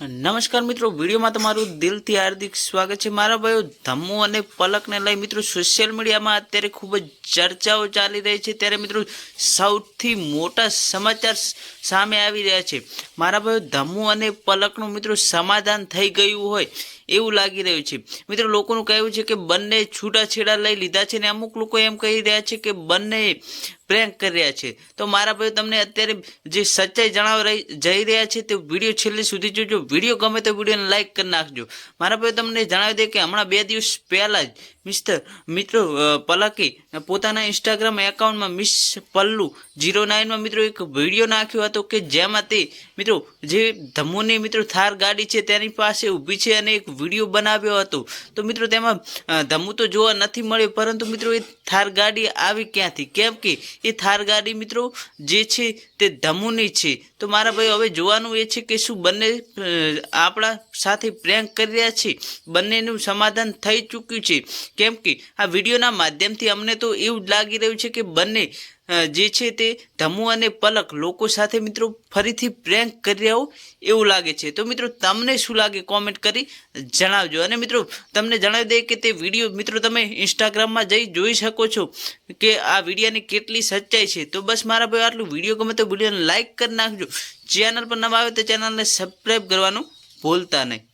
નમસ્કાર મિત્રો, વિડીયોમાં તમારું દિલથી હાર્દિક સ્વાગત છે. મારા ભાઈઓ, ધમ્મુ અને પલકને લઈ મિત્રો સોશિયલ મીડિયામાં અત્યારે ખૂબ જ ચર્ચાઓ ચાલી રહી છે. ત્યારે મિત્રો, સૌથી મોટા સમાચાર સામે આવી રહ્યા છે. મારા ભાઈઓ, ધમ્મુ અને પલકનું મિત્રો, સમાધાન થઈ ગયું હોય એવું લાગી રહ્યું છે. મિત્રો, લોકોનું કહેવું છે કે બંને છૂટાછેડા લઈ લીધા છે ને અમુક લોકો એમ કહી રહ્યા છે કે બંને પ્રેન્ક કરી રહ્યા છે. તો મારા ભાઈઓ, તમને અત્યારે જે સચ્ચાઈ જણાવ જઈ રહ્યા છે તે વીડિયો છેલ્લે સુધી જોજો. વીડિયો ગમે તો વિડીયોને લાઈક કરી નાખજો. મારા ભાઈઓ, તમને જણાવી દે કે હમણાં બે દિવસ પહેલાં જ મિસ્ટર, મિત્રો પલકે પોતાના ઇન્સ્ટાગ્રામ એકાઉન્ટમાં મિસ પલ્લુ જીરો નાઇનમાં મિત્રો એક વીડિયો નાખ્યો હતો કે જેમાં તે, મિત્રો, જે ધમુની મિત્રો થાર ગાડી છે તેની પાસે ઊભી છે અને એક વીડિયો બનાવ્યો હતો. તો મિત્રો, તેમાં ધમુ તો જોવા નથી મળ્યો, પરંતુ મિત્રો એ થાર ગાડી આવી ક્યાંથી? કેમ કે એ થાર ગાડી મિત્રો જે છે તે ધમુની છે. તો મારા ભાઈ, હવે જોવાનું એ છે કે શું બંને આપણા સાથે પ્રેન્ક કરી રહ્યા છે? બંનેનું સમાધાન થઈ ચૂક્યું છે. કેમ કે આ વિડીયોના માધ્યમથી અમને તો એવું જ લાગી રહ્યું છે કે બંને જે છે તે ધમુ અને પલક લોકો સાથે મિત્રો ફરીથી પ્રેન્ક કરી રહ્યા હોય એવું લાગે છે. તો મિત્રો તમને શું લાગે? કોમેન્ટ કરી જણાવજો. અને મિત્રો, તમને જણાવી દઈએ કે તે વીડિયો મિત્રો તમે ઇન્સ્ટાગ્રામમાં જઈ જોઈ શકો છો કે આ વિડીયાની કેટલી સચ્ચાઈ છે. તો બસ મારા ભાઈ આટલું. વીડિયો ગમે તો વિડીયોને લાઇક કરી નાખજો. ચેનલ પર નવા આવે તો ચેનલને સબસ્ક્રાઈબ કરવાનું ભૂલતા નહીં.